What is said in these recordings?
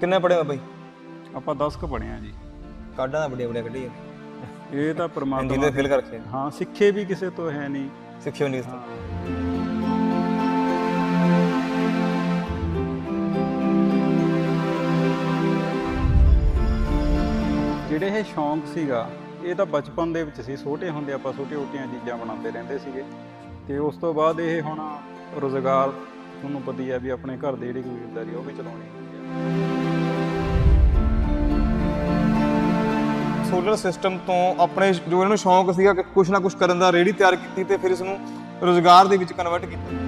ਕਿੰਨੇ ਪੜੇ ਬਾਈ? ਆਪਾਂ 10 ਕ ਪੜ੍ਹੇ ਆ ਜੀ। ਕਾਢਾਂ ਦਾ ਬੜੀਆਂ ਬੜੀਆਂ ਕੱਢੀਆਂ। ਇਹ ਤਾਂ ਪਰਮਾਤਮਾ ਦੇ ਫੇਲ ਕਰਕੇ। ਹਾਂ ਸਿੱਖੇ ਵੀ ਕਿਸੇ ਤੋਂ ਹੈ ਨਹੀਂ। ਸਿੱਖਿਓ ਨਹੀਂ ਇਸ ਤੋਂ। ਹਾਂ। ਜਿਹੜੇ ਇਹ ਸ਼ੌਂਕ ਸੀਗਾ ਇਹ ਤਾਂ ਬਚਪਨ ਦੇ ਵਿੱਚ ਸੀ। ਛੋਟੇ ਹੁੰਦੇ ਆਪਾਂ ਛੋਟੇ ਛੋਟੀਆਂ ਚੀਜ਼ਾਂ ਬਣਾਉਂਦੇ ਰਹਿੰਦੇ ਸੀਗੇ। ਤੇ ਉਸ ਤੋਂ ਬਾਅਦ ਇਹ ਹੁਣ ਰੋਜ਼ਗਾਰ ਤੁਹਾਨੂੰ ਪਤਾ ਹੀ ਹੈ ਵੀ ਆਪਣੇ ਘਰ ਦੀ ਜਿਹੜੀ ਕਬੀਲਦਾਰੀ ਉਹ ਵੀ ਚਲਾਉਣੀ ਹੁੰਦੀ ਹੈ ਸੋਲਰ ਸਿਸਟਮ ਤੋਂ ਆਪਣੇ ਜੋ ਇਹਨਾਂ ਨੂੰ ਸ਼ੌਂਕ ਸੀਗਾ ਕਿ ਕੁਝ ਨਾ ਕੁਝ ਕਰਨ ਦਾ ਰੇੜੀ ਤਿਆਰ ਕੀਤੀ ਤੇ ਫਿਰ ਇਸ ਨੂੰ ਰੋਜ਼ਗਾਰ ਦੇ ਵਿੱਚ ਕਨਵਰਟ ਕੀਤਾ।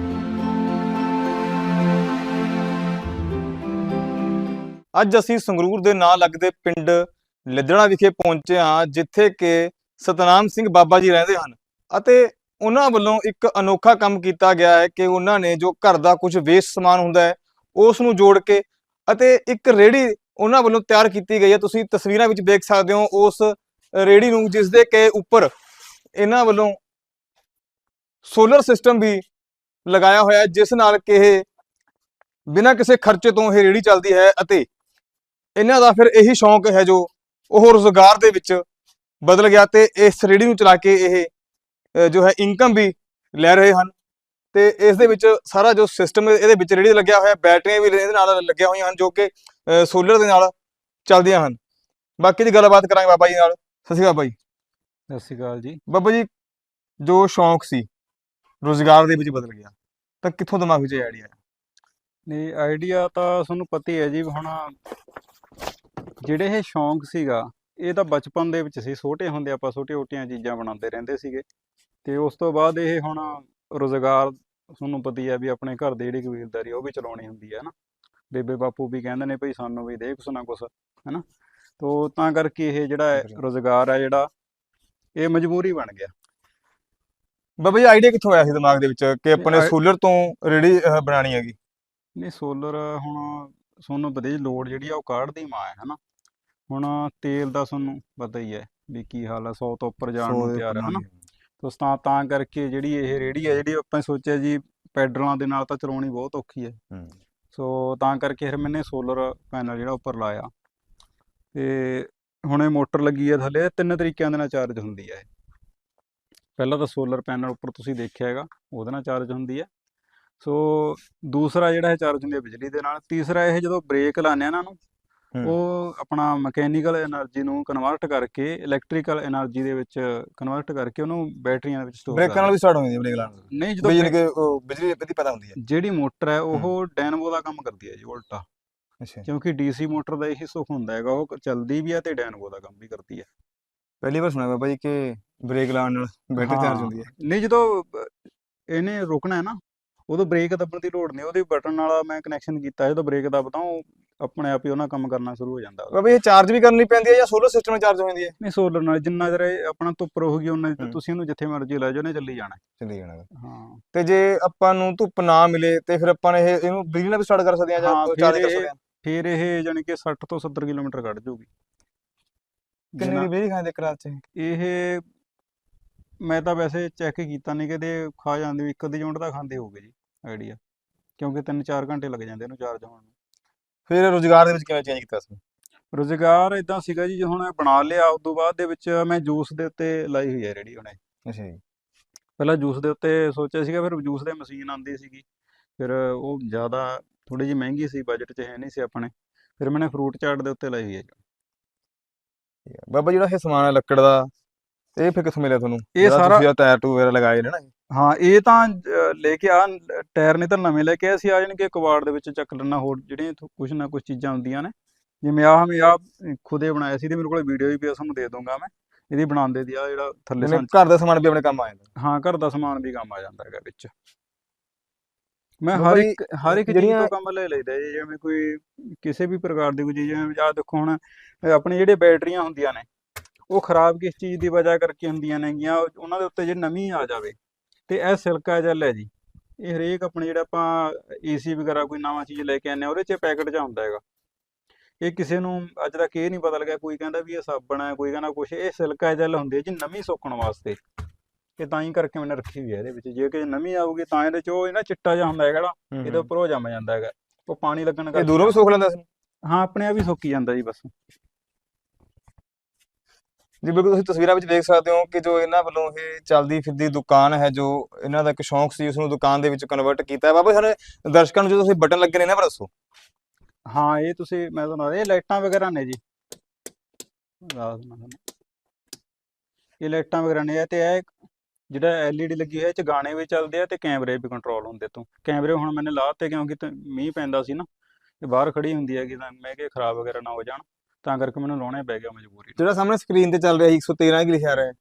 ਅੱਜ ਅਸੀਂ ਸੰਗਰੂਰ ਦੇ ਨਾਂ ਲੱਗਦੇ ਪਿੰਡ ਲਿੱਦੜਾ ਵਿਖੇ ਪਹੁੰਚੇ ਹਾਂ, ਜਿੱਥੇ ਕਿ ਸਤਨਾਮ ਸਿੰਘ ਬਾਬਾ ਜੀ ਰਹਿੰਦੇ ਹਨ ਅਤੇ ਉਹਨਾਂ ਵੱਲੋਂ ਇੱਕ ਅਨੋਖਾ ਕੰਮ ਕੀਤਾ ਗਿਆ ਹੈ ਕਿ ਉਹਨਾਂ ਨੇ ਜੋ ਘਰ ਦਾ ਕੁਝ ਵੇਸਟ ਸਮਾਨ ਹੁੰਦਾ ਹੈ, ਉਸ ਨੂੰ ਜੋੜ ਕੇ ਅਤੇ ਇੱਕ ਰੇੜੀ ਉਹਨਾਂ ਵੱਲੋਂ ਤਿਆਰ ਕੀਤੀ ਗਈ ਹੈ। ਤੁਸੀਂ ਤਸਵੀਰਾਂ ਵਿੱਚ ਦੇਖ ਸਕਦੇ ਹੋ ਉਸ ਰੇੜੀ ਨੂੰ ਜਿਸ ਦੇ ਕੇ ਉੱਪਰ ਇਹਨਾਂ ਵੱਲੋਂ ਸੋਲਰ ਸਿਸਟਮ ਵੀ ਲਗਾਇਆ ਹੋਇਆ ਹੈ, ਜਿਸ ਨਾਲ ਕਿ ਇਹ ਬਿਨਾਂ ਕਿਸੇ ਖਰਚੇ ਤੋਂ ਇਹ ਰੇੜੀ ਚੱਲਦੀ ਹੈ ਅਤੇ ਇਹਨਾਂ ਦਾ ਫਿਰ ਇਹੀ ਸ਼ੌਂਕ ਹੈ ਜੋ ਉਹ ਰੋਜ਼ਗਾਰ ਦੇ ਵਿੱਚ ਬਦਲ ਗਿਆ ਤੇ ਇਸ ਰੇੜੀ ਨੂੰ ਚਲਾ ਕੇ ਇਹ ਜੋ ਹੈ ਇਨਕਮ ਵੀ ਲੈ ਰਹੇ ਹਨ। ਤੇ ਇਸ ਦੇ ਵਿੱਚ ਸਾਰਾ ਜੋ ਸਿਸਟਮ ਇਹਦੇ ਵਿੱਚ ਰੇੜੀ ਲੱਗਿਆ ਹੋਇਆ, ਬੈਟਰੀਆਂ ਵੀ ਇਹਦੇ ਨਾਲ ਲੱਗੀਆਂ ਹੋਈਆਂ ਹਨ, ਜੋ ਕਿ ਸੋਲਰ ਦੇ ਨਾਲ ਚੱਲਦੀਆਂ ਹਨ। ਬਾਕੀ ਦੀ ਗੱਲਬਾਤ ਕਰਾਂਗੇ ਬਾਬਾ ਜੀ ਨਾਲ। ਸਤਿ ਸ਼੍ਰੀ ਅਕਾਲ ਬਾਈ। ਸਤਿ ਸ਼੍ਰੀ ਅਕਾਲ ਜੀ। ਬਾਬਾ ਜੀ ਜੋ ਸ਼ੌਂਕ ਸੀ ਰੋਜ਼ਗਾਰ ਦੇ ਵਿੱਚ ਬਦਲ ਗਿਆ। ਤਾਂ ਕਿੱਥੋਂ ਦਿਮਾਗ ਵਿੱਚ ਆਈਡੀਆ ਨਹੀਂ ਆਈਡੀਆ ਤਾਂ ਤੁਹਾਨੂੰ ਪਤਾ ਹੀ ਹੈ ਜੀ ਹੁਣ ਜਿਹੜੇ ਇਹ ਸ਼ੌਂਕ ਸੀਗਾ ਇਹ ਤਾਂ ਬਚਪਨ ਦੇ ਵਿੱਚ ਸੀ। ਛੋਟੇ ਹੁੰਦੇ ਆਪਾਂ ਛੋਟੇ ਛੋਟੀਆਂ ਚੀਜ਼ਾਂ ਬਣਾਉਂਦੇ ਰਹਿੰਦੇ ਸੀਗੇ। ਤੇ ਉਸ ਤੋਂ ਬਾਅਦ ਇਹ ਹੁਣ ਰੋਜ਼ਗਾਰ ਤੁਹਾਨੂੰ ਪਤਾ ਹੀ ਹੈ ਵੀ ਆਪਣੇ ਘਰ ਦੀ ਜਿਹੜੀ ਕਬੀਲਦਾਰੀ ਉਹ ਵੀ ਚਲਾਉਣੀ ਹੁੰਦੀ ਹੈ ਨਾ ਬੇਬੇ ਬਾਪੂ ਵੀ ਕਹਿੰਦੇ ਨੇ ਭਈ ਸਾਨੂੰ ਵੀ ਦੇ ਕੁਛ ਨਾ ਕੁਛ ਹੈਨਾ? ਤੋ ਤਾਂ ਕਰਕੇ ਇਹ ਜਿਹੜਾ। ਰੋਜ਼ਗਾਰ ਹੈ ਜਿਹੜਾ ਇਹ ਮਜਬੂਰੀ ਬਣ ਗਿਆ। ਬਾਬਾ ਜੀ ਆਈਡੀਆ ਕਿੱਥੋਂ ਆਇਆ ਸੀ ਦਿਮਾਗ ਦੇ ਵਿੱਚ ਕਿ ਆਪਾਂ ਨੇ ਆਈ- ਸੋਲਰ ਤੋਂ ਰੇੜੀ ਅਹ, ਬਣਾਉਣੀ ਹੈਗੀ? ਨਹੀਂ ਸੋਲਰ ਹੁਣ ਤੁਹਾਨੂੰ ਪਤਾ ਲੋਡ ਜਿਹੜੀ ਆ ਉਹ ਕਾਢਦੀ ਮਾਂ ਹੈ ਹਨਾ? ਹੁਣ ਤੇਲ ਦਾ ਤੁਹਾਨੂੰ ਪਤਾ ਹੀ ਹੈ ਵੀ ਕੀ ਹਾਲ ਹੈ 100 ਤੋਂ ਉੱਪਰ ਜਾਣ ਨੂੰ ਤਿਆਰ ਹੈ ਹਨਾ? ਤੋ ਤਾਂ ਤਾਂ ਕਰਕੇ ਜਿਹੜੀ ਇਹ ਰੇੜੀ ਹੈ ਜਿਹੜੀ ਆਪਾਂ ਸੋਚਿਆ ਜੀ ਪੈਡਲਾਂ ਦੇ ਨਾਲ ਤਾਂ ਚਲਾਉਣੀ ਬਹੁਤ ਔਖੀ ਹੈ। ਹੂੰ। ਸੋ ਤਾਂ ਕਰਕੇ ਫਿਰ ਮੈਨੇ ਸੋਲਰ ਪੈਨਲ ਜਿਹੜਾ ਉੱਪਰ ਲਾਇਆ। ਤੇ ਹੁਣ ਇਹ ਮੋਟਰ ਲੱਗੀ ਹੈ ਥੱਲੇ, ਤਿੰਨ ਤਰੀਕਿਆਂ ਦੇ ਨਾਲ ਚਾਰਜ ਹੁੰਦੀ ਹੈ ਇਹ। ਪਹਿਲਾਂ ਤਾਂ ਸੋਲਰ ਪੈਨਲ ਉੱਪਰ ਤੁਸੀਂ ਦੇਖਿਆ ਹੈਗਾ, ਉਹਦੇ ਨਾਲ ਚਾਰਜ ਹੁੰਦੀ ਹੈ ਸੋ ਦੂਸਰਾ ਜਿਹੜਾ ਹੈ ਚਾਰਜ ਹੁੰਦੀ ਹੈ ਬਿਜਲੀ ਦੇ ਨਾਲ, ਤੀਸਰਾ ਇਹ ਜਦੋਂ ਬ੍ਰੇਕ ਲਾਉਂਦੇ ਆ ਇਹਨਾਂ ਨੂੰ ਉਹ ਆਪਣਾ ਮਕੈਨੀਕਲ એનર્ਜੀ ਨੂੰ ਕਨਵਰਟ ਕਰਕੇ ਇਲੈਕਟ੍ਰੀਕਲ એનર્ਜੀ ਦੇ ਵਿੱਚ ਕਨਵਰਟ ਕਰਕੇ ਉਹਨੂੰ ਬੈਟਰੀਆਂ ਵਿੱਚ ਸਟੋਰ ਬ੍ਰੇਕਾਂ ਨਾਲ ਵੀ ਸਟਾਰਟ ਹੋ ਜਾਂਦੀ ਹੈ ਬ੍ਰੇਕ ਲਾਣ ਨਹੀਂ ਜਦੋਂ ਬਿਜਲੀ ਕਿ ਬਿਜਲੀ ਪਤੀ ਪਤਾ ਹੁੰਦੀ ਹੈ। ਜਿਹੜੀ ਮੋਟਰ ਹੈ ਉਹ ਡੈਨਵੋ ਦਾ ਕੰਮ ਕਰਦੀ ਹੈ ਜੀ ਉਲਟਾ। ਅੱਛਾ। ਕਿਉਂਕਿ ਡੀਸੀ ਮੋਟਰ ਦਾ ਇਹੀ ਸੁਖ ਹੁੰਦਾ ਹੈਗਾ ਉਹ ਚੱਲਦੀ ਵੀ ਹੈ ਤੇ ਡੈਨਵੋ ਦਾ ਕੰਮ ਵੀ ਕਰਦੀ ਹੈ। ਪਹਿਲੀ ਵਾਰ ਸੁਣਿਆ ਮੈਂ ਭਾਈ ਕਿ ਬ੍ਰੇਕ ਲਾਣ ਨਾਲ ਬੈਟਰੀ ਚਾਰਜ ਹੁੰਦੀ ਹੈ। ਨਹੀਂ ਜਦੋਂ ਇਹਨੇ ਰੁਕਣਾ ਹੈ ਨਾ ਉਦੋਂ ਬ੍ਰੇਕ ਦੱਬਣ ਦੀ ਲੋੜ ਨਹੀਂ ਉਹਦੇ ਬਟਨ ਨਾਲ ਮੈਂ ਕਨੈਕਸ਼ਨ ਕੀਤਾ ਜਦੋਂ ਬ੍ਰੇਕ ਦੱਬਦਾ ਉਹ ਆਪਣੇ ਆਪ ਹੀ ਉਹਨਾਂ ਕੰਮ ਕਰਨਾ ਸ਼ੁਰੂ ਹੋ ਜਾਂਦਾ ਉਹਦਾ। ਬਾਬਾ ਇਹ ਚਾਰਜ ਵੀ ਕਰਨੀ ਪੈਂਦੀ ਹੈ ਜਾਂ ਸੋਲਰ ਸਿਸਟਮ ਨਾਲ ਚਾਰਜ ਹੋ ਜਾਂਦੀ ਹੈ ਨਹੀਂ ਸੋਲਰ ਨਾਲ ਜਿੰਨਾ ਇਹ ਆਪਣਾ ਧੁੱਪ ਰਹੂਗੀ ਉਹਨਾਂ ਹੂੰ। ਤੁਸੀਂ ਉਹਨੂੰ ਜਿੱਥੇ ਮਰਜ਼ੀ ਲੈ ਜਾਓ ਉਹਨੇ ਚੱਲੀ ਜਾਣਾ। ਚੱਲੀ ਜਾਣਾ। ਹਾਂ ਤੇ ਜੇ ਆਪਾਂ ਨੂੰ ਧੁੱਪ ਨਾ ਮਿਲੇ ਤੇ ਫਿਰ ਆਪਾਂ ਨੇ ਇਹ ਇਹਨੂੰ ਬਿਜਲੀ ਨਾਲ ਵੀ ਸਟਾਰਟ ਕਰ ਸਕਦੇ ਹਾਂ ਜਾਂ ਹਾਂ, ਫਿਰ ਚਾਰਜ ਕਰ ਇਹ- ਸਕਦੇ ਹਾਂ ਫਿਰ ਇਹ ਜਾਣੀ ਕਿ 60 ਤੋਂ 70 ਕਿਲੋਮੀਟਰ ਕੱਢ ਜੂਗੀ ਕਿੰਨੀ ਜਿੰਨਾ- ਦੀ ਬਿਜਲੀ ਖਾਂਦੇ ਇੱਕ ਰਾਤ ਚ ਇਹ ਮੈਂ ਤਾਂ ਵੈਸੇ ਚੈੱਕ ਕੀਤਾ ਨਹੀਂ ਕਿਤੇ ਖਾ ਜਾਂਦੀ ਵੀ ਇੱਕ ਅੱਧੀ ਯੂਨਿਟ ਤਾਂ ਖਾਂਦੇ ਹੋਗੇ ਜੀ ਆਈਡੀਆ ਕਿਉਂਕਿ 3-4 ਘੰਟੇ ਲੱਗ ਜਾਂਦੇ ਇਹਨੂੰ ਚਾਰਜ ਹੋਣ ਨੂੰ ਫਿਰ ਰੋਜ਼ਗਾਰ ਦੇ ਵਿੱਚ ਕਿਵੇਂ ਚੇਂਜ ਕੀਤਾ ਸੀ? ਰੁਜ਼ਗਾਰ ਇਦਾਂ ਸੀਗਾ ਜੀ ਜੇ ਹੁਣ ਇਹ ਬਣਾ ਲਿਆ ਉਸ ਤੋਂ ਬਾਅਦ ਦੇ ਵਿੱਚ ਮੈਂ ਜੂਸ ਦੇ ਉੱਤੇ ਲਾਈ ਹੋਈ ਹੈ ਰੇੜੀ ਹੁਣੇ। ਅੱਛਾ ਜੀ। ਪਹਿਲਾਂ ਜੂਸ ਦੇ ਉੱਤੇ ਸੋਚਿਆ ਸੀਗਾ ਫਿਰ ਜੂਸ ਦੇ ਮਸ਼ੀਨ ਆਂਦੀ ਸੀਗੀ। ਫਿਰ ਉਹ ਜ਼ਿਆਦਾ ਥੋੜੀ ਜਿਹੀ ਮਹਿੰਗੀ ਸੀ ਬਜਟ 'ਚ ਹੈ ਨਹੀਂ ਸੀ ਆਪਣੇ। ਫਿਰ ਮੈंने ਫਰੂਟ ਚਾਟ ਦੇ ਉੱਤੇ ਲਾਈ ਹੋਈ ਹੈ। ਬਾਬਾ ਜਿਹੜਾ ਇਹ ਸਮਾਨ ਹੈ ਲੱਕੜ ਦਾ ਇਹ ਫਿਰ ਕਿੱਥੋਂ ਮਿਲਿਆ ਤੁਹਾਨੂੰ? ਇਹ ਸਾਰਾ- ਤੁਸੀਂ ਟਾਇਰ ਟੂ ਵਗੈਰਾ ਲਗਾਏ ਨੇ ਨਾ ਹਾਂ ਇਹ ਤਾਂ ਲੈ ਕੇ ਆ ਟਾਇਰ ਨੇ ਤਾਂ ਨਵੇਂ ਲੈ ਕੇ ਆਏ ਸੀ ਆ ਜਾਣਗੇ ਕਬਾੜ ਦੇ ਵਿੱਚ ਚੱਕ ਲੈਣਾ ਹੋਰ ਜਿਹੜੀਆਂ ਕੁਛ ਨਾ ਕੁਛ ਚੀਜ਼ਾਂ ਹੁੰਦੀਆਂ ਨੇ। ਜਿਵੇਂ ਆਹ ਮੈਂ ਆ ਖੁਦੇ ਬਣਾਇਆ ਸੀ ਤੇ ਮੇਰੇ ਕੋਲ ਵੀਡੀਓ ਵੀ ਪਿਆ ਤੁਹਾਨੂੰ ਦੇ ਦੂੰਗਾ ਮੈਂ। ਇਹਦੀ ਬਣਾਉਂਦੇ ਦੀ ਆ ਜਿਹੜਾ ਥੱਲੇ ਘਰ ਦਾ ਸਮਾਨ ਵੀ ਆਪਣੇ ਕੰਮ ਆ ਜਾਂਦਾ। ਹਾਂ ਘਰ ਦਾ ਸਮਾਨ ਵੀ ਕੰਮ ਆ ਜਾਂਦਾ ਹੈਗਾ ਵਿੱਚ। ਮੈਂ ਹਰ ਇੱਕ ਹਰ ਇੱਕ ਚੀਜ਼ ਤੋਂ ਕੰਮ ਲੈ ਲਈਦਾ ਜੀ ਜਿਵੇਂ ਕੋਈ ਕਿਸੇ ਵੀ ਪ੍ਰਕਾਰ ਦੀ ਕੋਈ ਚੀਜ਼ ਜਿਵੇਂ ਆਹ ਦੇਖੋ ਹੁਣ ਆਪਣੀ ਜਿਹੜੀਆਂ ਬੈਟਰੀਆਂ ਹੁੰਦੀਆਂ ਨੇ ਉਹ ਖਰਾਬ ਕਿਸ ਚੀਜ਼ ਦੀ ਵਜ੍ਹਾ ਕਰਕੇ ਹੁੰਦੀਆਂ ਨੇਗੀਆਂ ਉਹ- ਉਹਨਾਂ ਦੇ ਉੱਤੇ ਜੇ ਨਮੀ ਆ ਜਾਵੇ ਤੇ ਇਹ ਸਿਲਕਾ ਜੈਲ ਹੈ ਜੀ। ਇਹ ਹਰੇਕ ਆਪਣੇ ਜਿਹੜਾ ਆਪਾਂ ਏਸੀ ਵਗੈਰਾ ਕੋਈ ਨਵਾਂ ਚੀਜ਼ ਲੈ ਕੇ ਆਉਂਦੇ ਆ ਉਹਦੇ 'ਚ ਪੈਕਟ 'ਚ ਹੁੰਦਾ ਹੈਗਾ। ਇਹ ਕਿਸੇ ਨੂੰ ਅੱਜ ਤੱਕ ਇਹ ਨਹੀਂ ਪਤਾ ਲੱਗਿਆ ਕੋਈ ਕਹਿੰਦਾ ਵੀ ਇਹ ਸਾਬਣ ਹੈ ਕੋਈ ਕਹਿੰਦਾ ਕੁਛ ਇਹ ਸਿਲਕਾ ਜੈਲ ਹੁੰਦੀ ਹੈ ਜੀ ਨਮੀ ਸੋਕਣ ਵਾਸਤੇ। ਇਹ ਤਾਂ ਹੀ ਕਰਕੇ ਮੈंने ਰੱਖੀ ਹੋਈ ਹੈ ਇਹਦੇ ਵਿੱਚ। ਜੇ ਕਿ ਨਮੀ ਆਊਗੀ ਤਾਂ ਇਹਦੇ 'ਚ ਉਹ ਇਹ ਨਾ ਚਿੱਟਾ ਜਿਹਾ ਹੁੰਦਾ ਹੈਗਾ ਜਿਹੜਾ ਇਹਦੇ ਉੱਪਰ ਉਹ ਜੰਮ ਜਾਂਦਾ ਹੈਗਾ। ਉਹ ਪਾਣੀ ਲੱਗਣ ਇਹ ਕਰਕੇ ਦੂਰੋਂ ਵੀ ਸੁੱਕ ਲੈਂਦਾ ਸੀ? ਹਾਂ ਆਪਣੇ ਆਪ ਹੀ ਸੁੱਕੀ ਜਾਂਦਾ ਜੀ ਬਸ। ਜੀ, ਬਿਲਕੁਲ ਤੁਸੀਂ ਤਸਵੀਰਾਂ ਵਿੱਚ ਦੇਖ ਸਕਦੇ ਹੋ ਕਿ ਜੋ ਇਹਨਾਂ ਵੱਲੋਂ ਇਹ ਚੱਲਦੀ ਫਿਰਦੀ ਦੁਕਾਨ ਹੈ, ਜੋ ਇਹਨਾਂ ਦਾ ਇੱਕ ਸ਼ੌਂਕ ਸੀ ਉਸ ਨੂੰ ਦੁਕਾਨ ਦੇ ਵਿੱਚ ਕਨਵਰਟ ਕੀਤਾ ਹੈ। ਬਾਬਾ ਸਾਡੇ ਦਰਸ਼ਕਾਂ ਨੂੰ ਜੋ ਤੁਸੀਂ ਬਟਨ ਲੱਗੇ ਨੇ ਇਹਨਾਂ ਬਾਰੇ ਦੱਸੋ। ਹਾਂ, ਇਹ ਤੁਸੀਂ, ਮੈਂ ਤੁਹਾਨੂੰ ਇਹ ਲਾਈਟਾਂ ਵਗੈਰਾ ਨੇ ਜੀ। ਇਹ ਲਾਈਟਾਂ ਵਗੈਰਾ ਨੇ ਤੇ ਇਹ ਜਿਹੜਾ ਐਲਈਡੀ ਲੱਗੀ ਹੋਈ ਹੈ ਚ ਗਾਣੇ ਵੀ ਚੱਲਦੇ ਆ ਤੇ ਕੈਮਰੇ ਵੀ ਕੰਟਰੋਲ ਹੁੰਦੇ ਤੋਂ। ਕੈਮਰੇ ਹੁਣ ਮੈंने ਲਾਤੇ ਕਿਉਂਕਿ ਮੀਂਹ ਪੈਂਦਾ ਸੀ ਨਾ, ਤੇ ਬਾਹਰ ਖੜੀ ਹੁੰਦੀ ਹੈ ਤਾਂ ਮੈਂ ਕਿਹਾ ਖਰਾਬ ਵਗੈਰਾ ਨਾ ਹੋ ਜਾਣ। ਤਾਂ ਕਰਕੇ ਮੈਨੂੰ ਲਾਉਣੇ ਪੈ ਗਿਆ ਮਜਬੂਰੀ ਜਿਹੜਾ ਸਾਹਮਣੇ ਸਕਰੀਨ ਤੇ ਚੱਲ ਰਿਹਾ 113 ਕੀ ਲਿਖਿਆ ਰਿਹਾ ਹੈ?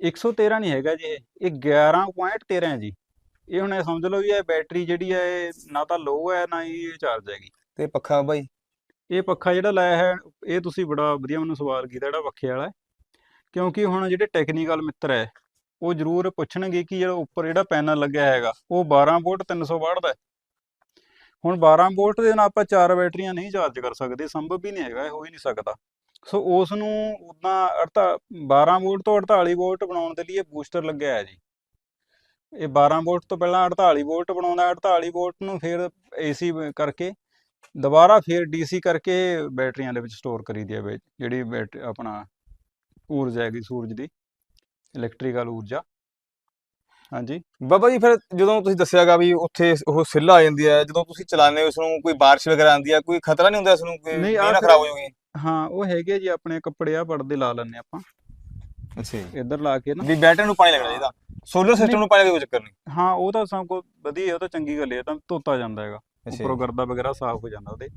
113 ਨਹੀਂ ਹੈਗਾ ਜੀ ਇਹ। ਇਹ 11.13 ਹੈ ਜੀ। ਇਹ ਹੁਣ ਇਹ ਸਮਝ ਲਓ ਵੀ ਇਹ ਬੈਟਰੀ ਜਿਹੜੀ ਹੈ ਇਹ ਨਾ ਤਾਂ ਲੋ ਹੈ ਨਾ ਹੀ ਇਹ ਚਾਰਜ ਹੈਗੀ। ਤੇ ਪੱਖਾ ਬਾਈ? ਇਹ ਪੱਖਾ ਜਿਹੜਾ ਲਾਇਆ ਹੈ ਇਹ ਤੁਸੀਂ ਬੜਾ ਵਧੀਆ ਮੈਨੂੰ ਸਵਾਲ ਕੀਤਾ ਜਿਹੜਾ ਪੱਖੇ ਵਾਲਾ। ਕਿਉਂਕਿ ਹੁਣ ਜਿਹੜੇ ਟੈਕਨੀਕਲ ਮਿੱਤਰ ਹੈ ਉਹ ਜ਼ਰੂਰ ਪੁੱਛਣਗੇ ਕਿ ਜਿਹੜਾ ਉੱਪਰ ਜਿਹੜਾ ਪੈਨਲ ਲੱਗਿਆ ਹੈਗਾ ਉਹ 12 ਵੋਲਟ 300 ਵਾਟ ਦਾ ਹੈ। ਹੁਣ 12 ਵੋਲਟ ਦੇ ਨਾਲ ਆਪਾਂ ਚਾਰ ਬੈਟਰੀਆਂ ਨਹੀਂ ਚਾਰਜ ਕਰ ਸਕਦੇ, ਸੰਭਵ ਵੀ ਨਹੀਂ ਹੈਗਾ, ਇਹ ਹੋ ਹੀ ਨਹੀਂ ਸਕਦਾ। ਸੋ ਉਸ ਨੂੰ ਉਦਾਂ 12 ਵੋਲਟ ਤੋਂ 48 ਵੋਲਟ ਬਣਾਉਣ ਦੇ ਲਈ ਇਹ ਬੂਸਟਰ ਲੱਗਿਆ ਹੈ ਜੀ। ਇਹ 12 ਵੋਲਟ ਤੋਂ ਪਹਿਲਾਂ 48 ਵੋਲਟ ਬਣਾਉਂਦਾ 48 ਵੋਲਟ ਨੂੰ ਫਿਰ ਏਸੀ ਕਰਕੇ, ਦੁਬਾਰਾ ਫਿਰ ਡੀਸੀ ਕਰਕੇ ਬੈਟਰੀਆਂ ਦੇ ਵਿੱਚ ਸਟੋਰ ਕਰੀਦੀ ਹੈ ਜਿਹੜੀ ਬੈਟ, ਆਪਣਾ ਊਰਜਾ ਹੈਗੀ ਸੂਰਜ ਦੀ ਇਲੈਕਟ੍ਰੀਕਲ ਊਰਜਾ। ਹਾਂਜੀ। ਬਾਬਾ ਜੀ ਫਿਰ ਜਦੋਂ ਤੁਸੀਂ ਦੱਸਿਆਗਾ ਵੀ ਉੱਥੇ ਉਹ ਸਿੱਲ ਆ ਜਾਂਦੀ ਹੈ ਜਦੋਂ ਤੁਸੀਂ ਚਲਾਉਂਦੇ ਹੋ ਉਸ ਨੂੰ ਕੋਈ ਬਾਰਿਸ਼ ਵਗੈਰਾ ਆਉਂਦੀ ਹੈ ਕੋਈ ਖਤਰਾ ਨਹੀਂ ਹੁੰਦਾ ਇਸ ਨੂੰ ਕੋਈ ਨਹੀਂ, ਆਹ ਨਾ ਖਰਾਬ ਹੋ ਜਾਊਗੀ? ਹਾਂ ਉਹ ਹੈਗੇ ਜੀ ਆਪਣੇ ਕੱਪੜੇ ਆ ਪਰਦੇ ਲਾ ਲੈਣੇ ਆਪਾਂ। ਅੱਛਾ ਜੀ। ਇੱਧਰ ਲਾ ਕੇ ਨਾ। ਵੀ ਬੈਟਰੀ ਨੂੰ ਪਾਣੀ ਲੱਗਣਾ ਚਾਹੀਦਾ। ਸੋਲਰ ਸਿਸਟਮ ਨੂੰ ਪਾਣੀ ਦਾ ਕੋਈ ਚੱਕਰ ਨਹੀਂ। ਹਾਂ ਉਹ ਤਾਂ ਸਭ ਕੋ ਵਧੀਆ ਉਹ ਤਾਂ ਚੰਗੀ ਗੱਲ ਹੈ ਇਹ ਤਾਂ ਧੋਤਾ ਜਾਂਦਾ ਹੈਗਾ। ਅੱਛਾ ਉੱਪਰੋਂ ਜੀ। ਗਰਦਾ ਵਗੈਰਾ ਸਾਫ਼ ਹੋ ਜਾਂਦਾ ਉਹਦੇ।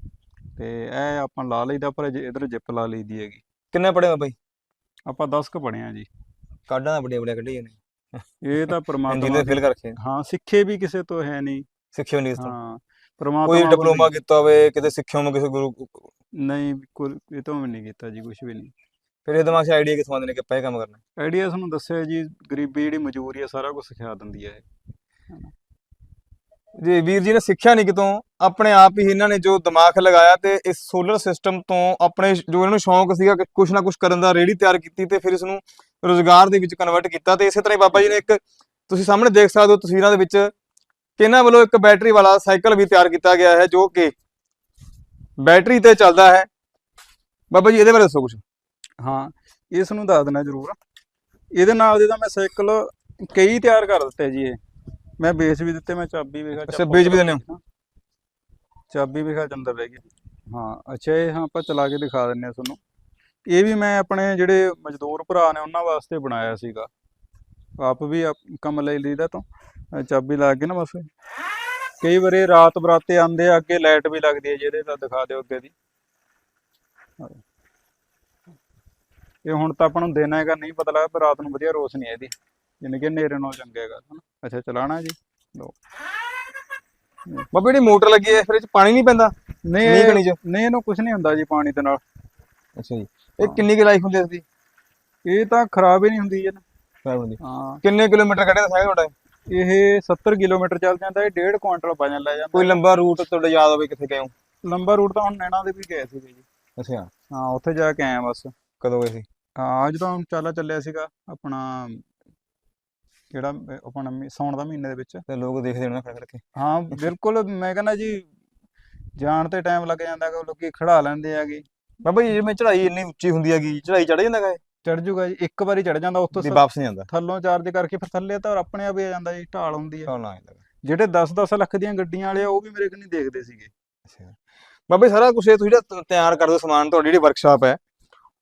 ਤੇ ਇਹ ਆਪਾਂ ਲਾ ਲਈਦਾ ਪਰ ਇਧਰ ਜਿੱਪ ਲਾ ਲਈਦੀ ਹੈਗੀ। ਕਿੰਨੇ ਪੜੇ ਬਾਈ? ਆਪਾਂ 10 ਕ ਪੜੇ ਆ ਜੀ। ਕਾਢਾਂ ਦਾ ਬੜੀਆਂ ਬੜੀਆਂ ਕੱਢੀਆਂ ਨੇ। ਇਹ ਤਾਂ ਪਰਮਾਤਮਾ ਦੀ- ਫੇਲ ਕਰਕੇ। ਹਾਂ ਸਿੱਖੇ ਵੀ ਕਿਸੇ ਤੋਂ ਹੈ ਨਹੀਂ। ਸਿੱਖਿਓ ਨਹੀਂ ਇਸ ਤੋਂ। ਹਾਂ ਪਰਮਾਤਮਾ ਕੋਈ ਡਿਪਲੋਮਾ ਕੀਤਾ ਹੋਵੇ ਕਿਤੇ ਸਿੱਖਿਓ ਮੈਂ ਕਿਸੇ ਗੁਰੂ ਨਹੀਂ ਕੋਈ ਇਹ ਤੋਂ ਵੀ ਨਹੀਂ ਕੀਤਾ ਜੀ ਕੁਝ ਵੀ ਨਹੀਂ। ਫਿਰ ਇਹ ਦਿਮਾਗ 'ਚ ਆਈਡੀਆ ਕਿੱਥੋਂ ਆਉਂਦੇ ਨੇ ਕਿ ਇਹ ਕੰਮ ਕਰਨਾ? ਆਈਡੀਆ ਤੁਹਾਨੂੰ ਦੱਸਿਆ ਜੀ ਗਰੀਬੀ ਜਿਹੜੀ ਮਜਬੂਰੀ ਹੈ ਸਾਰਾ ਕੁਝ ਸਿਖਾ ਦਿੰਦੀ ਹੈ ਇਹ। ਜੀ ਵੀਰ ਜੀ ਨੇ ਸਿੱਖਿਆ ਨਹੀਂ ਕਿਤੋਂ, ਆਪਣੇ ਆਪ ਹੀ ਇਹਨਾਂ ਨੇ ਜੋ ਦਿਮਾਗ ਲਗਾਇਆ ਤੇ ਇਸ ਸੋਲਰ ਸਿਸਟਮ ਤੋਂ ਆਪਣੇ ਜੋ ਇਹਨਾਂ ਨੂੰ ਸ਼ੌਂਕ ਸੀਗਾ ਕਿ ਕੁਛ ਨਾ ਕੁਛ ਕਰਨ ਦਾ ਰੇੜੀ ਤਿਆਰ ਕੀਤੀ ਤੇ ਫਿਰ ਇਸ ਨੂੰ ਰੋਜ਼ਗਾਰ ਦੇ ਵਿੱਚ ਕਨਵਰਟ ਕੀਤਾ ਤੇ ਇਸੇ ਤਰ੍ਹਾਂ ਹੀ ਬਾਬਾ ਜੀ ਨੇ ਇੱਕ, ਤੁਸੀਂ ਸਾਹਮਣੇ ਦੇਖ ਸਕਦੇ ਹੋ ਤਸਵੀਰਾਂ ਦੇ ਵਿੱਚ ਕਿ ਇਹਨਾਂ ਵੱਲੋਂ ਇੱਕ ਬੈਟਰੀ ਵਾਲਾ ਸਾਈਕਲ ਵੀ ਤਿਆਰ ਕੀਤਾ ਗਿਆ ਹੈ ਜੋ ਕਿ ਬੈਟਰੀ ਤੇ ਚੱਲਦਾ ਹੈ। ਬਾਬਾ ਜੀ, ਇਹਦੇ ਬਾਰੇ ਦੱਸੋ ਕੁਛ। ਹਾਂ, ਇਸ ਨੂੰ ਦੱਸ ਦੇਣਾ ਜ਼ਰੂਰ। ਇਹਦੇ ਨਾਲ ਦੇ ਤਾਂ ਮੈਂ ਸਾਈਕਲ ਕਈ ਤਿਆਰ ਕਰ ਦਿੱਤੇ ਜੀ ਇਹ। ਮੈਂ ਵੇਚ ਵੀ ਦਿੱਤੇ ਮੈਂ ਚਾਬੀ ਵੇਖਾ ਅੱਛਾ, ਵੇਚ ਵੀ ਦਿੰਦੇ ਹੋ? ਚਾਬੀ ਵੇਖਾ ਅੰਦਰ ਰਹਿ ਗਈ। ਹਾਂ ਅੱਛਾ ਇਹ ਹਾਂ ਆਪਾਂ ਚਲਾ ਕੇ ਦਿਖਾ ਦਿੰਨੇ ਆ ਤੁਹਾਨੂੰ। ਇਹ ਵੀ ਮੈਂ ਆਪਣੇ ਜਿਹੜੇ ਮਜ਼ਦੂਰ ਭਰਾ ਨੇ ਉਹਨਾਂ ਵਾਸਤੇ ਬਣਾਇਆ ਸੀਗਾ। ਆਪ ਵੀ ਕੰਮ ਲੈ ਲਈਦਾ ਤੋਂ। ਚਾਬੀ ਲਾ ਕੇ ਨਾ ਬਸ। ਕਈ ਵਾਰੀ ਰਾਤ ਬਰਾਤੇ ਆਉਂਦੇ ਆ ਅੱਗੇ ਲਾਈਟ ਵੀ ਲੱਗਦੀ ਹੈ ਜਿਹਦੇ ਤਾਂ ਦਿਖਾ ਦਿਓ ਅੱਗੇ ਦੀ। ਇਹ ਹੁਣ ਤਾਂ ਆਪਾਂ ਨੂੰ ਦਿਨ ਹੈਗਾ ਨਹੀਂ ਪਤਾ ਲੱਗਦਾ ਪਰ ਰਾਤ ਨੂੰ ਵਧੀਆ ਰੋਸ਼ਨੀ ਹੈ ਇਹਦੀ। ਜਿੰਨੇ ਕਿ ਹਨੇਰੇ ਨਾਲ ਚੰਗਾ ਹੈਗਾ ਹਨਾ। ਅੱਛਾ ਚਲਾਣਾ ਜੀ। ਲਓ। ਬਾਬਾ ਜਿਹੜੀ ਮੋਟਰ ਲੱਗੀ ਹੈ ਫਿਰ ਇਹ 'ਚ ਪਾਣੀ ਨਹੀਂ ਪੈਂਦਾ? ਨਹੀਂ ਕਣੀ 'ਚ? ਨਹੀਂ ਇਹਨੂੰ ਕੁਝ ਨਹੀਂ ਹੁੰਦਾ ਜੀ ਪਾਣੀ ਦੇ ਨਾਲ। ਅੱਛਾ ਜੀ। ਇਹ ਕਿੰਨੀ ਕੁ ਲਾਈਫ ਹੁੰਦੀ ਹੈ ਇਸਦੀ? ਇਹ ਤਾਂ ਖਰਾਬ ਹੀ ਨਹੀਂ ਹੁੰਦੀ ਜੀ ਖਰਾਬ ਹੁੰਦੀ। ਹਾਂ। ਕਿੰਨੇ ਕਿਲੋਮੀਟਰ ਕੱਢਿਆ ਸਾਈਕਲ ਤੁਹਾਡਾ ਇਹ? 70 ਕਿਲੋਮੀਟਰ ਚੱਲ ਜਾਂਦਾ ਇਹ 1.5 ਕੁਆਂਟਲ ਵਜਨ ਲੈ ਜਾਂਦਾ ਕੋਈ ਲੰਬਾ ਰੂਟ ਤੁਹਾਡਾ ਯਾਦ ਹੋਵੇ ਕਿੱਥੇ ਗਏ ਹੋ? ਲੰਬਾ ਰੂਟ ਤਾਂ ਹੁਣ ਨੈਣਾ ਦੇ ਵੀ ਗਏ ਸੀਗੇ ਜੀ। ਅੱਛਾ। ਹਾਂ ਉੱਥੇ ਜਾ ਕੇ ਆਏ ਆ ਬਸ। ਕਦੋਂ ਗਏ ਸੀ? ਹਾਂ ਜਦੋਂ ਚਾਲਾ ਚੱਲਿਆ ਸੀਗਾ ਆਪਣਾ ਕਿਹੜਾ ਆਪਣਾ ਮੀ- ਸਾਉਣ ਦਾ ਮਹੀਨੇ ਦੇ ਵਿੱਚ। ਤੇ ਲੋਕ ਦੇਖਦੇ ਹੋਣੇ ਖੜ ਖੜ ਕੇ। ਹਾਂ ਬਿਲਕੁਲ ਮੈਂ ਕਹਿੰਦਾ ਜੀ ਜਾਣ ਤੇ ਟਾਈਮ ਲੱਗ ਜਾਂਦਾ ਹੈਗਾ ਲੋਕੀ ਖੜਾ ਲੈਂਦੇ ਹੈਗੇ। ਬਾਬਾ ਜੀ ਜਿਵੇਂ ਚੜ੍ਹਾਈ ਇੰਨੀ ਉੱਚੀ ਹੁੰਦੀ ਹੈਗੀ ਚੜ੍ਹਾਈ ਚੜ ਜਾਂਦਾ ਇਹ? ਚੜ ਜੂਗਾ ਜੀ ਇੱਕ ਵਾਰੀ ਚੜ ਜਾਂਦਾ ਉੱਥੋਂ ਵੀ ਸ- ਵਾਪਸ ਨਹੀਂ ਆਉਂਦਾ। ਥੱਲੋਂ ਚਾਰਜ ਕਰਕੇ ਫਿਰ ਥੱਲੇ ਤਾਂ ਆਪਣੇ ਆਪ ਹੀ ਆ ਜਾਂਦਾ ਜੀ ਢਾਲ ਹੁੰਦੀ ਹੈ ਕੌਣ ਆ ਜਾਂਦਾ ਜਿਹੜੇ 10-10 ਲੱਖ ਦੀਆਂ ਗੱਡੀਆਂ ਵਾਲੇ ਆ ਉਹ ਵੀ ਮੇਰੇ ਕੋਲ ਨਹੀਂ ਦੇਖਦੇ ਸੀਗੇ। ਅੱਛਾ। ਬਾਬਾ ਜੀ ਸਾਰਾ ਕੁਝ ਇਹ ਤੁਸੀਂ ਜਿਹੜਾ ਤ- ਤਿਆਰ ਕਰਦੇ ਹੋ ਸਮਾਨ ਤੁਹਾਡੀ ਜਿਹੜੀ ਵਰਕਸ਼ਾਪ ਹੈ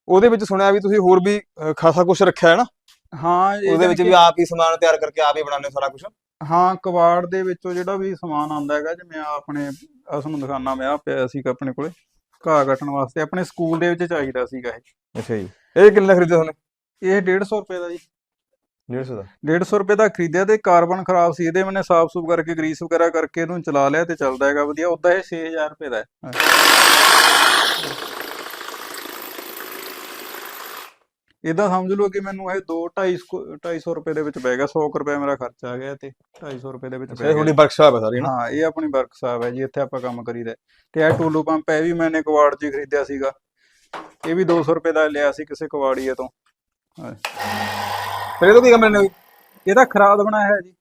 ਉਹਦੇ ਵਿੱਚ ਸੁਣਿਆ ਵੀ ਤੁਸੀਂ ਹੋਰ ਵੀ ਅ, ਖਾਸਾ ਕੁਝ ਰੱਖਿਆ ਹੈ ਨਾ? ਹਾਂ ਇਹ ਉਹਦੇ ਵਿੱਚ ਵੀ ਆਪ ਹੀ ਸਮਾਨ ਤਿਆਰ ਕਰਕੇ ਆਪ ਹੀ ਬਣਾਉਂਦੇ ਹੋ ਸਾਰਾ ਕੁਝ ਹਾਂ ਕਬਾੜ ਦੇ ਵਿੱਚੋਂ ਜਿਹੜਾ ਵੀ ਸਮਾਨ ਆਉਂਦਾ ਹੈਗਾ ਜਿਵੇਂ ਆਹ ਆਪਣੇ ਤੁਹਾਨੂੰ ਦਿਖਾਣਾ ਮੈਂ ਆ ਪਿਆ ਸੀਗਾ ਆਪਣੇ ਕੋਲੇ ਘਾਹ ਕੱਟਣ ਵਾਸਤੇ ਆਪਣੇ ਸਕੂਲ ਦੇ ਵਿੱਚ ਚਾਹੀਦਾ ਸੀਗਾ ਇਹ। ਅੱਛਾ ਜੀ। ਇਹ ਕਿੰਨੇ ਦਾ ਖਰੀਦਿਆ ਤੁਹਾਨੂੰ? ਇਹ 150 ਰੁਪਏ ਦਾ ਜੀ। 150 ਦਾ? 150 ਰੁਪਏ ਦਾ ਖਰੀਦਿਆ ਤੇ ਕਾਰਬਨ ਖਰਾਬ ਸੀ ਇਹਦੇ ਮੈਨੇ ਸਾਫ਼ ਸੂਫ ਕਰਕੇ ਗਰੀਸ ਵਗੈਰਾ ਕਰਕੇ ਇਹਨੂੰ ਚਲਾ ਲਿਆ ਤੇ ਚੱਲਦਾ ਹੈਗਾ ਵਧੀਆ। ਉਦਾਂ ਇਹ 6000 ਰੁਪਏ ਦਾ ਹੈ। ਇਹਦਾ ਸਮਝ ਲਓ ਕਿ ਮੈਨੂੰ ਇਹ 2 250 250 ਰੁਪਏ ਦੇ ਵਿੱਚ ਪੈ ਗਿਆ 100 ਕੁ ਰੁਪਏ ਮੇਰਾ ਖਰਚਾ ਆ ਗਿਆ ਤੇ 250 ਰੁਪਏ ਦੇ ਵਿੱਚ ਪੈ ਇਹ ਗਿਆ। ਤੁਹਾਡੀ ਵਰਕਸ਼ਾਪ ਹੈ ਸਾਰੀ ਨਾ ਹਾਂ ਇਹ ਆਪਣੀ ਵਰਕਸ਼ਾਪ ਹੈ ਜੀ ਇੱਥੇ ਆਪਾਂ ਕੰਮ ਕਰੀਦਾ। ਤੇ ਇਹ ਟੂਲੂ ਪੰਪ ਇਹ ਵੀ ਮੈਨੇ ਕਵਾੜ ਹੀ ਖਰੀਦਿਆ ਸੀਗਾ। ਇਹ ਵੀ 200 ਰੁਪਏ ਦਾ ਲਿਆ ਸੀ ਕਿਸੇ ਕਵਾੜੀਏ ਤੋਂ। ਫਿਰ ਇਹ ਤੋਂ ਕੀ ਕੰਮ ਲੈਣੇ ਹੋਈ ਇਹਦਾ ਖਰਾਦ ਬਣਾਇਆ ਹੈ ਜੀ।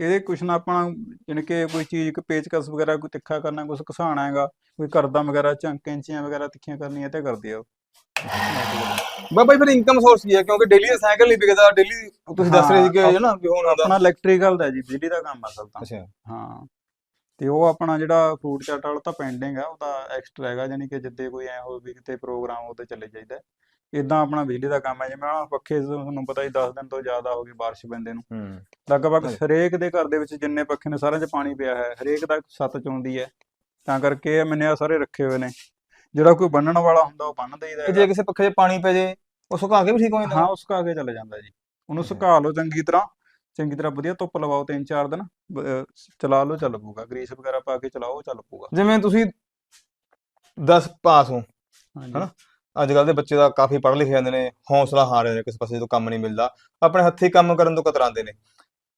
ਇਹਦੇ ਕੁਛ ਨਾ ਆਪਣਾ ਜਾਣੀ ਕਿ ਕੋਈ ਚੀਜ਼ ਕੋਈ ਪੇਚਕਸ ਵਗੈਰਾ ਕੋਈ ਤਿੱਖਾ ਕਰਨਾ ਕੁਛ ਘਸਾਣਾ ਹੈਗਾ ਕੋਈ ਕਰਦਾ ਵਗੈਰਾ ਝੰ- ਕੈਂਚੀਆਂ ਵਗੈਰਾ ਤਿੱਖੀਆਂ ਕਰਨੀਆਂ ਤੇ ਕਰਦੀ ਆ ਬਾਬਾ ਜੀ ਫਿਰ ਇਨਕਮ ਸੋਰਸ ਕੀ ਹੈ? ਕਿਉਂਕਿ ਡੇਲੀ ਸਾਈਕਲ ਨਹੀਂ ਵਿਕਦਾ ਡੇਲੀ ਤੁਸੀਂ ਦੱਸ ਰਹੇ ਸੀ ਕਿ ਹਾਂ, ਨਾ ਵੀ ਹੁਣ ਆਪਣਾ ਇਲੈਕਟ੍ਰੀਕਲ ਦਾ ਜੀ ਬਿਜਲੀ ਦਾ ਕੰਮ ਅਸਲ ਤਾਂ। ਅੱਛਾ। ਹਾਂ। ਤੇ ਉਹ ਆਪਣਾ ਜਿਹੜਾ ਫੂਡ ਚਾਟ ਵਾਲਾ ਤਾਂ ਪੈਂਡਿੰਗ ਆ ਉਹਦਾ ਐਕਸਟਰਾ ਹੈਗਾ ਯਾਨੀ ਕਿ ਜਿੱਦੇ ਕੋਈ ਐ ਹੋਵੇ ਵੀ ਕਿਤੇ ਪ੍ਰੋਗਰਾਮ ਉਹਦੇ ਚੱਲੇ ਜਾਈਦਾ ਇਦਾਂ ਆਪਣਾ ਬਿਜਲੀ ਦਾ ਕੰਮ ਹੈ ਜਿਵੇਂ ਆਹ ਪੱਖੇ ਤੁਹਾਨੂੰ ਪਤਾ ਹੀ 10 ਦਿਨ ਤੋਂ ਜ਼ਿਆਦਾ ਹੋ ਗਈ ਬਾਰਿਸ਼ ਪੈਂਦੇ ਨੂੰ। ਹੂੰ। ਲਗਭਗ। ਹਰੇਕ ਦੇ ਘਰ ਦੇ ਵਿੱਚ ਜਿੰਨੇ ਪੱਖੇ ਨੇ ਸਾਰਿਆਂ 'ਚ ਪਾਣੀ ਪਿਆ ਹੈ ਹਰੇਕ ਦਾ ਛੱਤ ਚੋਂਦੀ ਹੈ। ਤਾਂ ਕਰਕੇ ਮੈਨੇ ਆ ਸਾਰੇ ਰੱਖੇ ਹੋਏ ਨੇ। ਜਿਹੜਾ ਕੋਈ ਬੰਨਣ ਵਾਲਾ ਹੁੰਦਾ ਉਹ ਬੰਨ ਦੇਈਦਾ ਤੇ ਜੇ ਕਿਸੇ ਪੱਖੇ 'ਚ ਪਾਣੀ ਪੈ ਜੇ ਉਹ ਸੁਕਾ ਕੇ ਵੀ ਠੀਕ ਹੋ ਜਾਂਦਾ। ਹਾਂ ਉਹ ਸੁਕਾ ਕੇ ਚਲੇ ਜਾਂਦਾ ਜੀ। ਉਹਨੂੰ। ਸੁਕਾ ਲਓ ਚੰਗੀ ਤਰ੍ਹਾਂ। ਚੰਗੀ ਤਰ੍ਹਾਂ ਵਧੀਆ ਧੁੱਪ ਲਵਾਓ ਤਿੰਨ ਚਾਰ ਦਿਨ। ਬ- ਅਹ ਚਲਾ ਲਓ ਚੱਲ ਪਊਗਾ। ਗਰੀਸ ਵਗੈਰਾ ਪਾ ਕੇ ਚਲਾਓ ਚੱਲ ਪਊਗਾ। ਜਿਵੇਂ ਤੁਸੀਂ 10 ਪਾਸ ਹੋ ਹਨਾ? ਅੱਜ ਕੱਲ ਦੇ ਬੱਚੇ ਦਾ ਕਾਫੀ ਪੜ੍ਹ ਲਿਖੇ ਜਾਂਦੇ ਨੇ ਹੌਸਲਾ ਹਾਰ ਜਾਂਦੇ ਨੇ ਕਿਸੇ ਪਾਸੇ ਜਦੋਂ ਕੰਮ ਨਹੀਂ ਮਿਲਦਾ। ਆਪਣੇ ਹੱਥੀਂ ਕੰਮ ਕਰਨ ਤੋਂ ਕਤਰਾਉਂਦੇ ਨੇ।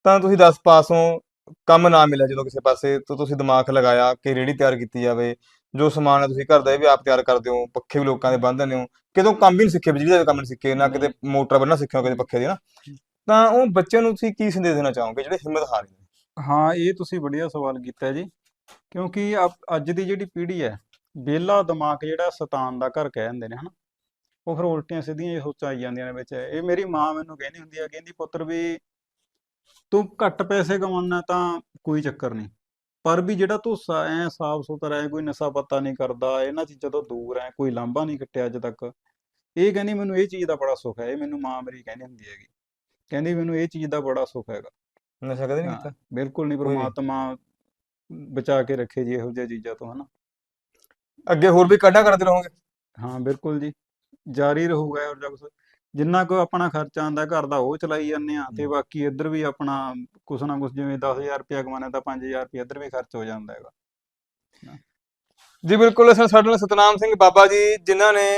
ਤਾਂ ਤੁਸੀਂ 10 ਪਾਸ ਹੋ ਕੰਮ ਨਾ ਮਿਲਿਆ ਜਦੋਂ ਕਿਸੇ ਪਾਸੇ ਤਾਂ ਤੁਸੀਂ ਦਿਮਾਗ ਲਗਾਇਆ ਕਿ ਰੇੜੀ ਤਿਆਰ ਕੀਤੀ ਜਾਵੇ ਜੋ ਸਮਾਨ ਹੈ ਤੁਸੀਂ ਘਰ ਦਾ ਇਹ ਵੀ ਆਪ ਤਿਆਰ ਕਰਦੇ ਹੋ ਪੱਖੇ ਵੀ ਲੋਕਾਂ ਦੇ ਬੰਨ ਦਿੰਦੇ ਹੋ। ਕਿਤੋਂ ਕੰਮ ਵੀ ਨਹੀਂ ਸਿੱਖੇ ਬਿਜਲੀ ਦਾ ਕੰਮ ਨਹੀਂ ਸਿੱਖੇ ਨਾ ਕਿਤੇ ਮੋਟਰ ਬੰਨਣਾ ਸਿੱਖਿਆ ਕਿਤੇ ਪੱਖੇ ਦੀ ਨਾ। ਤਾਂ ਉਹ ਬੱਚਿਆਂ ਨੂੰ ਤੁਸੀਂ ਕੀ ਸੰਦੇਸ਼ ਦੇਣਾ ਚਾਹੋਗੇ ਜਿਹੜੇ ਹਿੰਮਤ ਹਾਰ ਗਏ? ਹਾਂ ਇਹ ਤੁਸੀਂ ਵਧੀਆ ਸਵਾਲ ਕੀਤਾ ਜੀ। ਕਿਉਂਕਿ ਅਪ- ਅੱਜ ਦੀ ਜਿਹੜੀ ਪੀੜ੍ਹੀ ਹੈ ਵਿਹਲਾ ਦਿਮਾਗ ਜਿਹੜਾ ਸ਼ੈਤਾਨ ਦਾ ਘਰ ਕਹਿ ਦਿੰਦੇ ਨੇ ਹਨਾ। ਉਹ ਫਿਰ ਉਲਟੀਆਂ ਸਿੱਧੀਆਂ ਇਹ ਸੋਚਾਂ ਆਈ ਜਾਂਦੀਆਂ ਨੇ ਵਿੱਚ। ਇਹ ਮੇਰੀ ਮਾਂ ਮੈਨੂੰ ਕਹਿੰਦੀ ਹੁੰਦੀ ਆ ਕਹਿੰਦੀ ਪੁੱਤਰ ਵੀ ਤੂੰ ਘੱਟ ਪੈਸੇ ਕਮਾਉਣਾ ਤਾਂ ਕੋਈ ਚੱਕਰ ਨਹੀਂ ਪਰ ਵੀ ਜਿਹੜਾ ਤੂੰ ਸਾ- ਐਂ ਸਾਫ਼ ਸੁਥਰਾ ਹੈ ਕੋਈ ਨਸ਼ਾ ਪੱਤਾ ਨਹੀਂ ਕਰਦਾ ਇਹਨਾਂ ਚੀਜ਼ਾਂ ਤੋਂ ਦੂਰ ਹੈ ਕੋਈ ਲਾਂਭਾ ਨਹੀਂ ਕੱਟਿਆ ਅੱਜ ਤੱਕ। ਇਹ ਕਹਿੰਦੀ ਮੈਨੂੰ ਇਹ ਚੀਜ਼ ਦਾ ਬੜਾ ਸੁੱਖ ਹੈ ਇਹ ਮੈਨੂੰ ਮਾਂ ਮੇਰੀ ਕਹਿੰਦੀ ਹੁੰਦੀ ਹੈਗੀ। ਕਹਿੰਦੀ ਮੈਨੂੰ ਇਹ ਚੀਜ਼ ਦਾ ਬੜਾ ਸੁੱਖ ਹੈਗਾ। ਨਸ਼ਾ ਕਦੇ ਨਹੀਂ ਕੀਤਾ? ਬਿਲਕੁਲ ਨਹੀਂ। ਪ੍ਰਮਾਤਮਾ ਬਚਾ ਕੇ ਰੱਖੇ ਜੀ ਇਹੋ ਜਿਹੀਆਂ ਚੀਜ਼ਾਂ ਤੋਂ ਹਨਾ। ਅੱਗੇ ਹੋਰ ਵੀ ਕੱਢਾਂ ਕਰਦੇ ਰਹੋਗੇ? ਹਾਂ ਬਿਲਕੁਲ ਜੀ। ਜਾਰੀ ਰਹੂਗਾ ਔਰ ਜਦ ਜਿੰਨਾ ਕੋ ਆਪਣਾ ਖਰਚਾ ਆਂਦਾ ਘਰ ਦਾ ਉਹ ਚਲਾਈ ਜਾਂਦੇ ਆ ਤੇ। ਬਾਕੀ ਇੱਧਰ ਵੀ ਆਪਣਾ ਕੁਛ ਨਾ ਕੁਛ ਜਿਵੇਂ 10000 ਰੁਪਇਆ ਕਮਾਣਾ ਤਾਂ 5000 ਰੁਪਇਆ ਇੱਧਰ ਵੀ ਖਰਚ ਹੋ ਜਾਂਦਾ ਹੈਗਾ। ਜੀ ਬਿਲਕੁਲ ਸਰ ਸਾਡੇ ਨਾਲ ਸਤਨਾਮ ਸਿੰਘ ਬਾਬਾ ਜੀ ਜਿਨ੍ਹਾਂ ਨੇ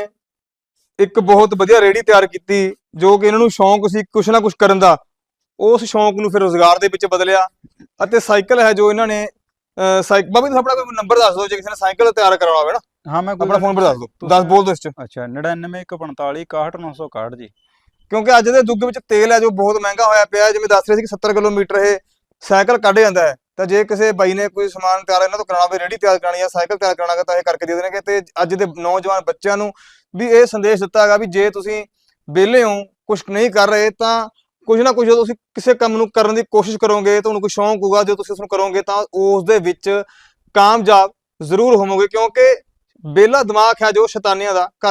ਇੱਕ ਬਹੁਤ ਵਧੀਆ ਰੇੜੀ ਤਿਆਰ ਕੀਤੀ ਜੋ ਕਿ ਇਹਨਾਂ ਨੂੰ ਸ਼ੌਂਕ ਸੀ ਕੁਛ ਨਾ ਕੁਛ ਕਰਨ ਦਾ ਉਸ ਸ਼ੌਂਕ ਨੂੰ ਫਿਰ ਰੋਜ਼ਗਾਰ ਦੇ ਵਿੱਚ ਬਦਲਿਆ ਅਤੇ ਸਾਈਕਲ ਹੈ ਜੋ ਇਹਨਾਂ ਨੇ ਸਾਈਕਲ ਬਾਬਾ ਜੀ ਆਪਣਾ ਕੋਈ ਨੰਬਰ ਦੱਸ ਦਿਓ ਜੇ ਕਿਸੇ ਨੇ ਸਾਈਕਲ ਤਿਆਰ ਕਰਾਉਣਾ ਹੋਵੇ ਨਾ। ਹਾਂ ਮੈਂ ਕੋਈ ਆਪਣਾ ਫੋਨ ਨੰਬਰ ਦੱਸ ਦਿਓ ਤੁਸੀਂ- ਦੱਸ ਬੋਲ ਦਿਓ ਇਸ ਚ। ਅੱਛਾ 99145 61961 ਜੀ। ਕਿਉਂਕਿ ਅੱਜ ਦੇ ਯੁੱਗ ਵਿੱਚ ਤੇਲ ਹੈ ਜੋ ਬਹੁਤ ਮਹਿੰਗਾ ਹੋਇਆ ਪਿਆ ਹੈ ਜਿਵੇਂ ਦੱਸ ਰਹੇ ਸੀ ਕਿ 70 ਕਿਲੋਮੀਟਰ ਇਹ ਸਾਈਕਲ ਕੱਢ ਜਾਂਦਾ ਹੈ। ਤਾਂ ਜੇ ਕਿਸੇ ਬਾਈ ਨੇ ਕੋਈ ਸਮਾਨ ਤਿਆਰ ਇਹਨਾਂ ਤੋਂ ਕਰਾਉਣਾ ਹੋਵੇ ਰੇੜੀ ਤਿਆਰ ਕਰਾਉਣੀ ਹੈ ਸਾਈਕਲ ਤਿਆਰ ਕਰਾਉਣਾ ਹੈ ਤਾਂ ਇਹ ਕਰਕੇ ਦੇ ਦੇਣਗੇ। ਤੇ ਅੱਜ ਦੇ ਨੌਜਵਾਨ ਬੱਚਿਆਂ ਨੂੰ ਵੀ ਇਹ ਸੰਦੇਸ਼ ਦਿੱਤਾ ਹੈਗਾ ਵੀ ਜੇ ਤੁਸੀਂ ਵਿਹਲੇ ਹੋ ਕੁਝ ਨਹੀਂ ਕਰ ਰਹੇ ਤਾਂ ਕੁਝ ਨਾ ਕੁਝ ਤੁਸੀਂ ਕਿਸੇ ਕੰਮ ਨੂੰ ਕਰਨ ਦੀ ਕੋਸ਼ਿਸ਼ ਕਰੋਗੇ ਤੁਹਾਨੂੰ ਕੋਈ ਸ਼ੌਂਕ ਹੋਊਗਾ ਜੇ ਤੁਸੀਂ ਉਸ ਨੂੰ ਕਰੋਗੇ ਤਾਂ ਉਸ ਦੇ ਵਿੱਚ ਕਾਮਯਾਬ ਜ਼ਰੂਰ ਹੋਵੋਗੇ। ਕਿਉਂਕਿ ਵਿਹਲਾ ਦਿਮਾਗ ਹੈ ਜੋ ਸ਼ੈਤਾਨੀਆਂ ਦਾ ਘਰ ਹੁੰਦਾ